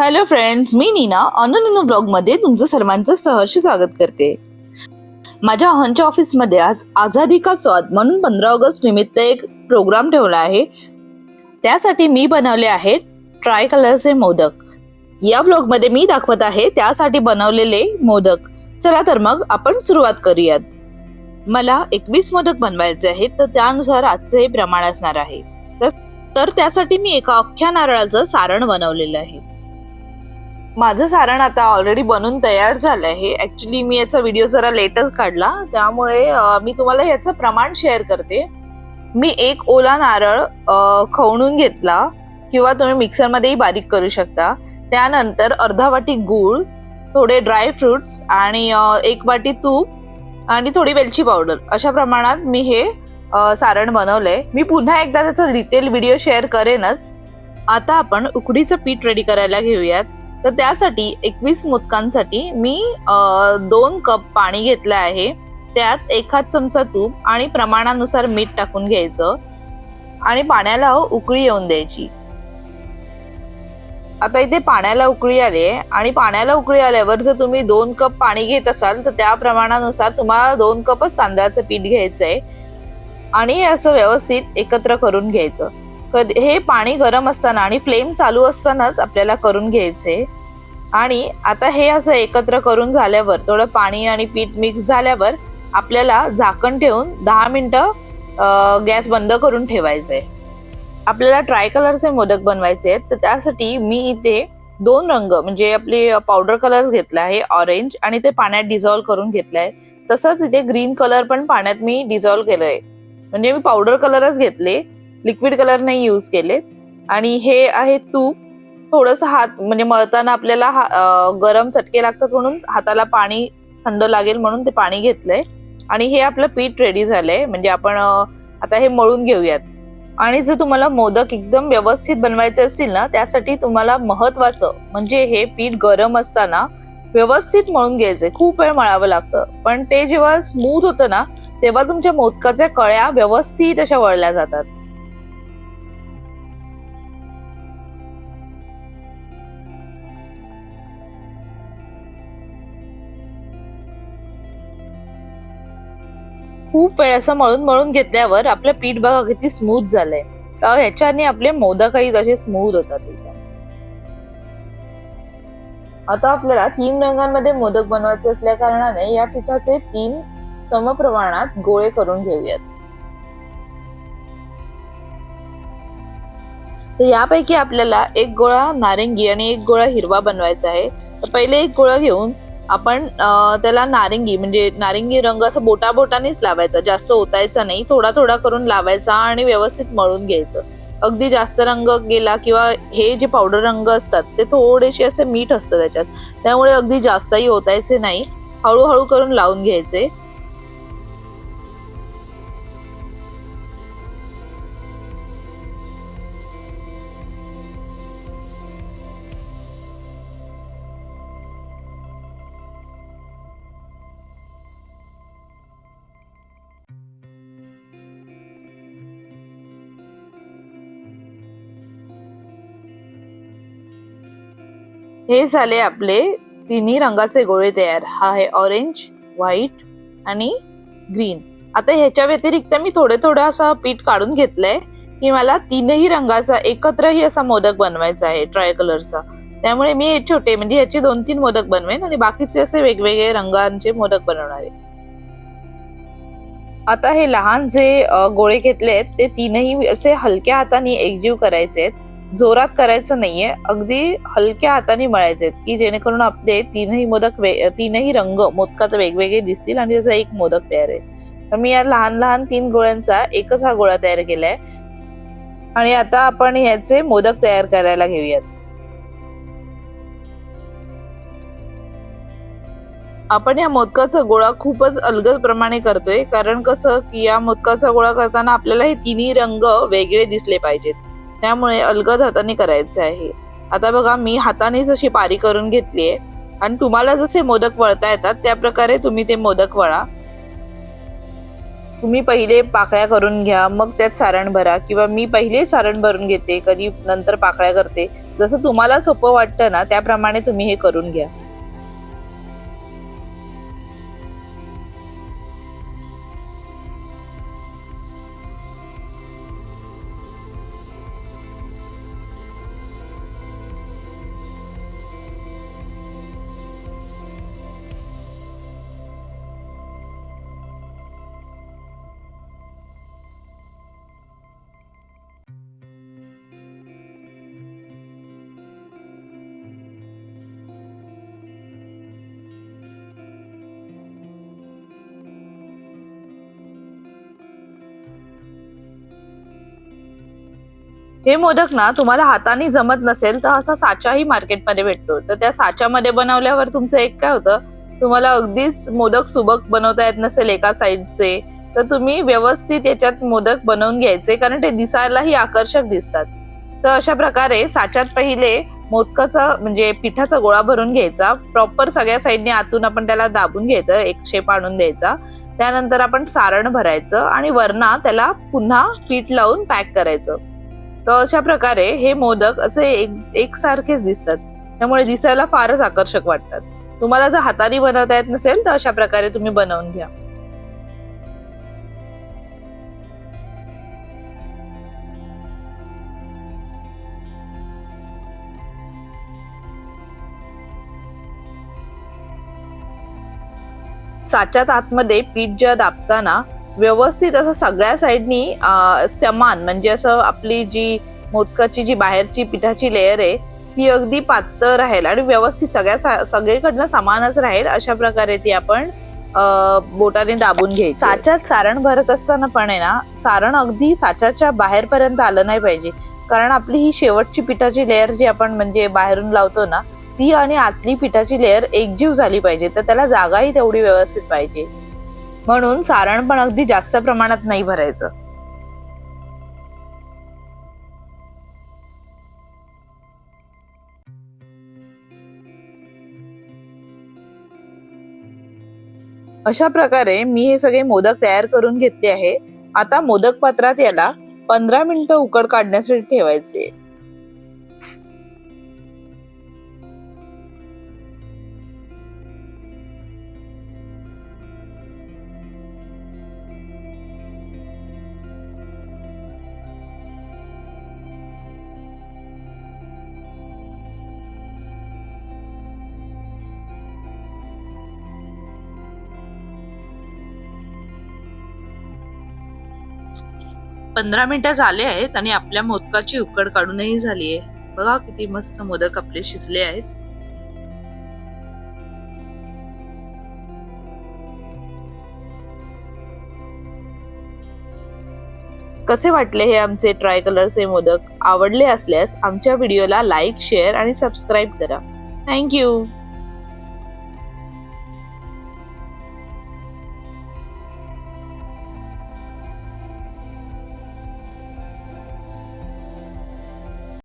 Hello friends मी नीना. अनु ब्लॉगमध्ये तुमचं सर्वांचं सहर्ष स्वागत करते. माझ्या अहनच्या ऑफिसमध्ये आज आझादी का स्वाद म्हणून पंधरा ऑगस्ट निमित्त एक प्रोग्राम ठेवला आहे. त्यासाठी मी बनवले आहे ट्राय कलरचे मोदक. या ब्लॉगमध्ये मी दाखवत आहे त्यासाठी बनवलेले मोदक. चला तर मग आपण सुरुवात करूयात. मला एकवीस मोदक बनवायचे आहेत तर त्यानुसार आजचे हे प्रमाण असणार आहे. तर- तर त्यासाठी मी एका अख्ख्या नारळाचं सारण बनवलेलं आहे. माझं सारण आता ऑलरेडी बनून तयार झालं आहे ऍक्च्युली मी याचा व्हिडिओ जरा लेटच काढला. त्यामुळे मी तुम्हाला याचं प्रमाण शेअर करते. मी एक ओला नारळ खवणून घेतला किंवा तुम्ही मिक्सरमध्येही बारीक करू शकता. त्यानंतर अर्धा वाटी गूळ थोडे ड्राय फ्रुट्स आणि एक वाटी तूप आणि थोडी वेलची पावडर अशा प्रमाणात मी हे सारण बनवलंय. मी पुन्हा एकदा त्याचा डिटेल व्हिडिओ शेअर करेनच. आता आपण उकडीचं पीठ रेडी करायला घेऊयात. तर त्यासाठी एकवीस मोदकांसाठी मी दोन कप पाणी घेतलं आहे. त्यात एखाद चमचा तूप आणि प्रमाणानुसार मीठ टाकून घ्यायचं आणि पाण्याला उकळी येऊन द्यायची. आता इथे पाण्याला उकळी आली आहे आणि पाण्याला उकळी आल्यावर जर तुम्ही दोन कप पाणी घेत असाल तर त्या प्रमाणानुसार तुम्हाला दोन कपच तांदळाचं पीठ घ्यायचं आहे आणि असं व्यवस्थित एकत्र करून घ्यायचं. कधी हे पाणी गरम असताना आणि फ्लेम चालू असतानाच आपल्याला करून घ्यायचे. आणि आता हे असं एकत्र करून झाल्यावर थोडं पाणी आणि पीठ मिक्स झाल्यावर आपल्याला झाकण ठेवून दहा मिनटं गॅस बंद करून ठेवायचे. आपल्याला ट्राय कलरचे मोदक बनवायचे आहेत. तर त्यासाठी मी इथे दोन रंग म्हणजे आपले पावडर कलर्स घेतला आहे ऑरेंज आणि ते पाण्यात डिझॉल्व करून घेतलाय तसंच इथे ग्रीन कलर पण पाण्यात मी डिझॉल्व केलं आहे म्हणजे मी पावडर कलरच घेतले. लिक्विड कलर नाही यूज केले आणि हे आहे तूप. थोडस हात म्हणजे मळताना आपल्याला हा- गरम चटके लागतात म्हणून हाताला पाणी थंड लागेल म्हणून ते पाणी घेतलंय. आणि हे आपलं पीठ रेडी झालंय. म्हणजे आपण आता हे मळून घेऊयात. आणि जर तुम्हाला मोदक एकदम व्यवस्थित बनवायचे असतील ना त्यासाठी तुम्हाला महत्वाचं म्हणजे हे पीठ गरम असताना व्यवस्थित मळून घ्यायचे. खूप वेळ मळावं लागतं. पण ते जेव्हा स्मूथ होतं ना तेव्हा तुमच्या मोदकाच्या कळ्या व्यवस्थित अशा वळल्या जातात. खूप वेळ असं मळून मळून घेतल्यावर आपलं पीठ बघा किती स्मूथ झालंय. तर ह्याच्याने आपले मोदकही जसे स्मूथ होतात आता आपल्याला तीन रंगांमध्ये मोदक बनवायचे असल्या कारणाने या पिठाचे तीन समप्रमाणात गोळे करून घेऊयात. तर यापैकी आपल्याला एक गोळा नारंगी आणि एक गोळा हिरवा बनवायचा आहे. तर पहिले एक गोळा घेऊन आपण त्याला नारिंगी म्हणजे नारिंगी रंग असं बोटा बोटानेच लावायचा. जास्त ओतायचा नाही थोडा थोडा करून लावायचा आणि व्यवस्थित मळून घ्यायचं. अगदी जास्त रंग गेला किंवा हे जे पावडर रंग असतात ते थोडेसे असे मीठ असतं त्याच्यात. त्यामुळे अगदी जास्तही ओतायचे नाही. हळूहळू करून लावून घ्यायचे. हे झाले आपले तिन्ही रंगाचे गोळे तयार. हा आहे ऑरेंज व्हाईट आणि ग्रीन आता ह्याच्या व्यतिरिक्त मी थोडे थोडं असं पीठ काढून घेतलंय की मला तीनही रंगाचा एकत्रही असा मोदक बनवायचा आहे ट्राय कलरचा त्यामुळे मी हे छोटे म्हणजे ह्याचे दोन तीन मोदक बनवेन आणि बाकीचे असे वेगवेगळे रंगांचे मोदक बनवणार आहे. आता हे लहान जे गोळे घेतले आहेत ते तीनही असे हलक्या हाताने एकजीव करायचे आहेत. जोरात करायचं नाहीये. अगदी हलक्या हाताने मळायचे की जेणेकरून आपले तीनही मोदक तीनही रंग मोदकात वेगवेगळे दिसतील आणि त्याचा एक मोदक तयार आहे तर मी या लहान लहान तीन गोळ्यांचा एकच हा गोळा तयार केलाय. आणि आता आपण ह्याचे मोदक तयार करायला घेऊयात. आपण या मोदकाचा गोळा खूपच अलगद प्रमाणे करतोय कारण कसं की या मोदकाचा गोळा करताना आपल्याला हे तिन्ही रंग वेगळे दिसले पाहिजेत. त्यामुळे अलगद हाताने करायचं आहे. आता बघा मी हाताने जशी पारी करून घेतली आहे आणि तुम्हाला जसे मोदक वळता येतात त्या प्रकारे तुम्ही ते मोदक वळा. तुम्ही पहिले पाकळ्या करून घ्या मग त्यात सारण भरा किंवा मी पहिले सारण भरून घेते कधी नंतर पाकळ्या करते. जसं तुम्हाला सोपं वाटतं ना त्याप्रमाणे तुम्ही हे करून घ्या. हे मोदक ना तुम्हाला हाताने जमत नसेल तर असा साचाही मार्केटमध्ये भेटतो. तर त्या साच्यामध्ये बनवल्यावर तुमचं एक काय होतं? तुम्हाला अगदीच मोदक सुबक बनवता येत नसेल एका साईडचे. तर तुम्ही व्यवस्थित याच्यात मोदक बनवून घ्यायचे कारण ते दिसायलाही आकर्षक दिसतात. तर अशा प्रकारे साच्यात पहिले मोदकाचा म्हणजे पिठाचा गोळा भरून घ्यायचा. प्रॉपर सगळ्या साईडने आतून आपण त्याला दाबून घ्यायचं एक शेप आणून द्यायचा. त्यानंतर आपण सारण भरायचं आणि वरना त्याला पुन्हा पीठ लावून पॅक करायचं. तर अशा प्रकारे हे मोदक असे एक एकसारखेच दिसतात. त्यामुळे दिसायला फारच आकर्षक वाटतात. तुम्हाला जर हाताने बनवता येत नसेल तर अशा प्रकारे तुम्ही बनवून घ्या. साच्यात आतमध्ये पीठ ज्या दाबताना व्यवस्थित असं सगळ्या साईडनी समान म्हणजे असं आपली जी मोदकाची जी बाहेरची पिठाची लेअर आहे ती अगदी पातळ राहील आणि व्यवस्थित सगळ्या सा- सगळीकडनं समानच राहील अशा प्रकारे ती आपण बोटाने दाबून घ्यायची. साच्यात सारण भरत असताना पण आहे ना सारण अगदी साच्याच्या बाहेरपर्यंत आलं नाही पाहिजे. कारण आपली ही शेवटची पिठाची लेअर जी आपण म्हणजे बाहेरून लावतो ना ती आणि आतली पिठाची लेअर एकजीव झाली पाहिजे. तर त्याला जागाही तेवढी व्यवस्थित पाहिजे. म्हणून सारण पण अगदी जास्त प्रमाणात नाही भरायचं. अशा प्रकारे मी हे सगळे मोदक तयार करून घेतले आहे. आता मोदक पात्रात याला पंधरा मिनिटं उकड काढण्यासाठी ठेवायचे. पंधरा मिनिटं झाले आहेत आणि आपल्या मोदकाची उकड काढूनही झाली आहे. बघा किती मस्त मोदक आपले शिजले आहेत. कसे वाटले हे आमचे ट्राय कलरचे मोदक? आवडले असल्यास आमच्या व्हिडिओला लाईक शेअर आणि सबस्क्राईब करा. Thank you